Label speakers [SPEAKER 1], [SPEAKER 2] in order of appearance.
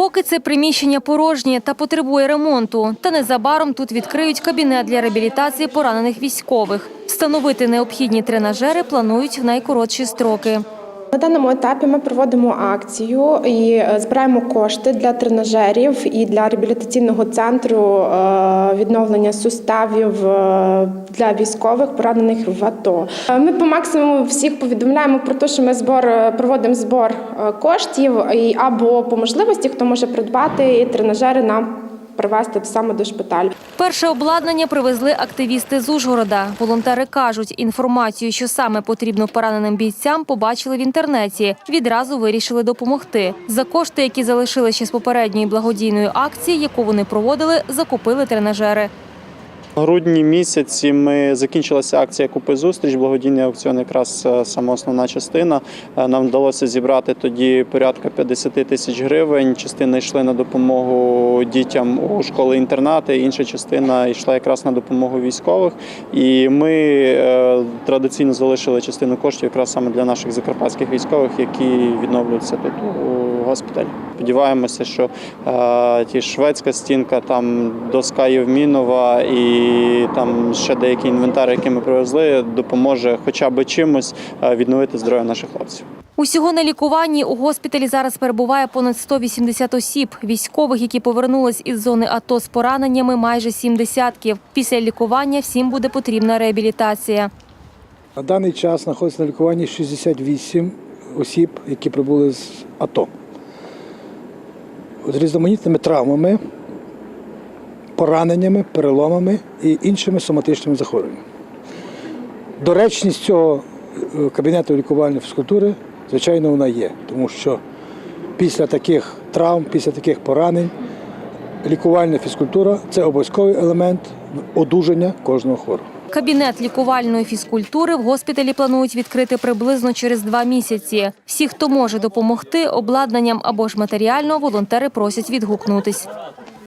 [SPEAKER 1] Поки це приміщення порожнє та потребує ремонту, та незабаром тут відкриють кабінет для реабілітації поранених військових. Встановити необхідні тренажери планують в найкоротші строки.
[SPEAKER 2] На даному етапі ми проводимо акцію і е, збираємо кошти для тренажерів і для реабілітаційного центру е, відновлення суставів е, для військових поранених в АТО. Ми по максимуму всіх повідомляємо про те, що ми збор проводимо збор коштів або по можливості, хто може придбати тренажери нам привезти саме до шпиталю.
[SPEAKER 1] Перше обладнання привезли активісти з Ужгорода. Волонтери кажуть, інформацію, що саме потрібно пораненим бійцям, побачили в інтернеті. Відразу вирішили допомогти. За кошти, які залишили ще з попередньої благодійної акції, яку вони проводили, закупили тренажери.
[SPEAKER 3] Грудні місяці ми закінчилася акція Купи зустріч. Благодійний аукціон, якраз е, сама основна частина. Е, Нам вдалося зібрати тоді порядка 50 тисяч гривень. Частина йшли на допомогу дітям у школи-інтернати, інша частина йшла якраз на допомогу військових. І ми е, традиційно залишили частину коштів якраз саме для наших закарпатських військових, які відновлюються тут у госпіталі. Сподіваємося, що ті шведська стінка, там доска Євмінова і там ще деякий інвентар, який ми привезли, допоможе хоча б чимось е, відновити здоров'я наших хлопців.
[SPEAKER 1] Усього на лікуванні у госпіталі зараз перебуває понад 180 осіб. Військових, які повернулись із зони АТО з пораненнями, майже сім десятків. Після лікування всім буде потрібна реабілітація.
[SPEAKER 4] На даний час знаходиться на лікуванні 68 осіб, які прибули з АТО. З різноманітними травмами, пораненнями, переломами і іншими соматичними захворюваннями. Доречність цього е, кабінету лікувальної фізкультури, звичайно, вона є, тому що після таких травм, після таких поранень, лікувальна фізкультура це обов'язковий елемент одужання кожного хворого.
[SPEAKER 1] Кабінет лікувальної фізкультури в госпіталі планують відкрити приблизно через два місяці. Всі, хто може допомогти обладнанням або ж матеріально, волонтери просять відгукнутись.